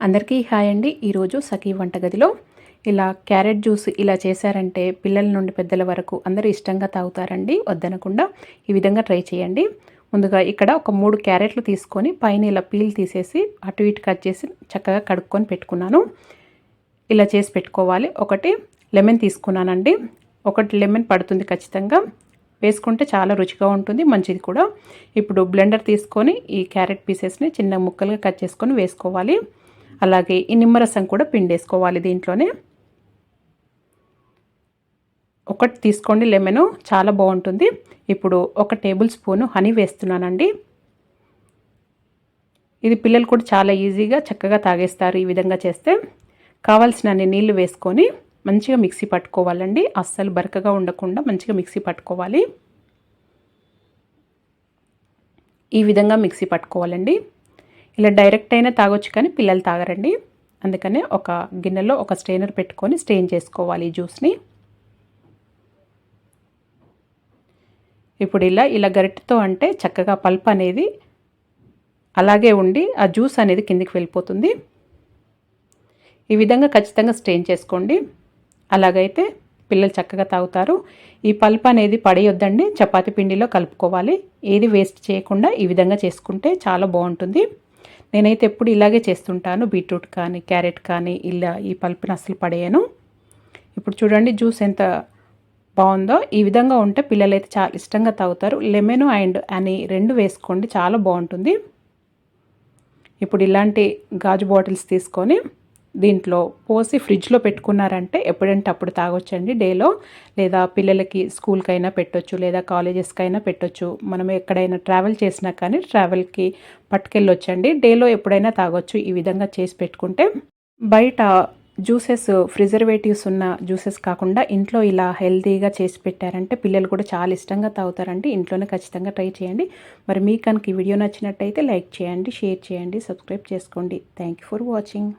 అందరికీ హాయ్ అండి. ఈరోజు సఖీ వంటగదిలో ఇలా క్యారెట్ జ్యూస్ ఇలా చేశారంటే పిల్లల నుండి పెద్దల వరకు అందరూ ఇష్టంగా తాగుతారండి. వద్దనకుండా ఈ విధంగా ట్రై చేయండి. ముందుగా ఇక్కడ ఒక మూడు క్యారెట్లు తీసుకొని పైన ఇలా పీల్ తీసేసి అటు ఇటు కట్ చేసి చక్కగా కడుక్కొని పెట్టుకున్నాను. ఇలా చేసి పెట్టుకోవాలి. ఒకటి లెమన్ తీసుకున్నానండి. ఒకటి లెమన్ పడుతుంది ఖచ్చితంగా. వేసుకుంటే చాలా రుచిగా ఉంటుంది మంచిది కూడా. ఇప్పుడు బ్లెండర్ తీసుకొని ఈ క్యారెట్ పీసెస్ని చిన్న ముక్కలుగా కట్ చేసుకొని వేసుకోవాలి. అలాగే ఈ నిమ్మరసం కూడా పిండేసుకోవాలి దీంట్లోనే. ఒకటి తీసుకోండి లెమెను చాలా బాగుంటుంది. ఇప్పుడు ఒక టేబుల్ స్పూను హనీ వేస్తున్నానండి. ఇది పిల్లలు కూడా చాలా ఈజీగా చక్కగా తాగేస్తారు ఈ విధంగా చేస్తే. కావాల్సిన నీళ్ళు వేసుకొని మంచిగా మిక్సీ పట్టుకోవాలండి. అస్సలు బరకగా ఉండకుండా మంచిగా మిక్సీ పట్టుకోవాలి. ఈ విధంగా మిక్సీ పట్టుకోవాలండి. ఇలా డైరెక్ట్ అయినా తాగొచ్చు కానీ పిల్లలు తాగరండి. అందుకనే ఒక గిన్నెలో ఒక స్టెయినర్ పెట్టుకొని స్టెయిన్ చేసుకోవాలి ఈ జ్యూస్ని. ఇప్పుడు ఇలా ఇలా గరిటతో అంటే చక్కగా పల్ప్ అనేది అలాగే ఉండి ఆ జ్యూస్ అనేది కిందికి వెళ్ళిపోతుంది. ఈ విధంగా ఖచ్చితంగా స్టెయిన్ చేసుకోండి. అలాగైతే పిల్లలు చక్కగా తాగుతారు. ఈ పల్ప్ అనేది పడేయొద్దండి. చపాతి పిండిలో కలుపుకోవాలి. ఏది వేస్ట్ చేయకుండా ఈ విధంగా చేసుకుంటే చాలా బాగుంటుంది. నేనైతే ఎప్పుడు ఇలాగే చేస్తుంటాను. బీట్రూట్ కానీ క్యారెట్ కానీ ఇలా ఈ పల్పుని అసలు పడేయను. ఇప్పుడు చూడండి జ్యూస్ ఎంత బాగుందో. ఈ విధంగా ఉంటే పిల్లలైతే చాలా ఇష్టంగా తాగుతారు. లెమన్ అండ్ అని రెండు వేసుకోండి. చాలా బాగుంటుంది. ఇప్పుడు ఇలాంటి గాజు బాటిల్స్ తీసుకొని దీంట్లో పోసి ఫ్రిడ్జ్లో పెట్టుకున్నారంటే ఎప్పుడంటే అప్పుడు తాగొచ్చండి డేలో. లేదా పిల్లలకి స్కూల్కైనా పెట్టొచ్చు లేదా కాలేజెస్కైనా పెట్టొచ్చు. మనం ఎక్కడైనా ట్రావెల్ చేసినా కానీ ట్రావెల్కి పట్టుకెళ్ళొచ్చండి. డేలో ఎప్పుడైనా తాగొచ్చు ఈ విధంగా చేసి పెట్టుకుంటే. బయట జ్యూసెస్ ప్రిజర్వేటివ్స్ ఉన్న జ్యూసెస్ కాకుండా ఇంట్లో ఇలా హెల్తీగా చేసి పెట్టారంటే పిల్లలు కూడా చాలా ఇష్టంగా తాగుతారండి. ఇంట్లోనే ఖచ్చితంగా ట్రై చేయండి. మరి మీకు కనుక ఈ వీడియో నచ్చినట్టయితే లైక్ చేయండి షేర్ చేయండి సబ్స్క్రైబ్ చేసుకోండి. Thank for watching.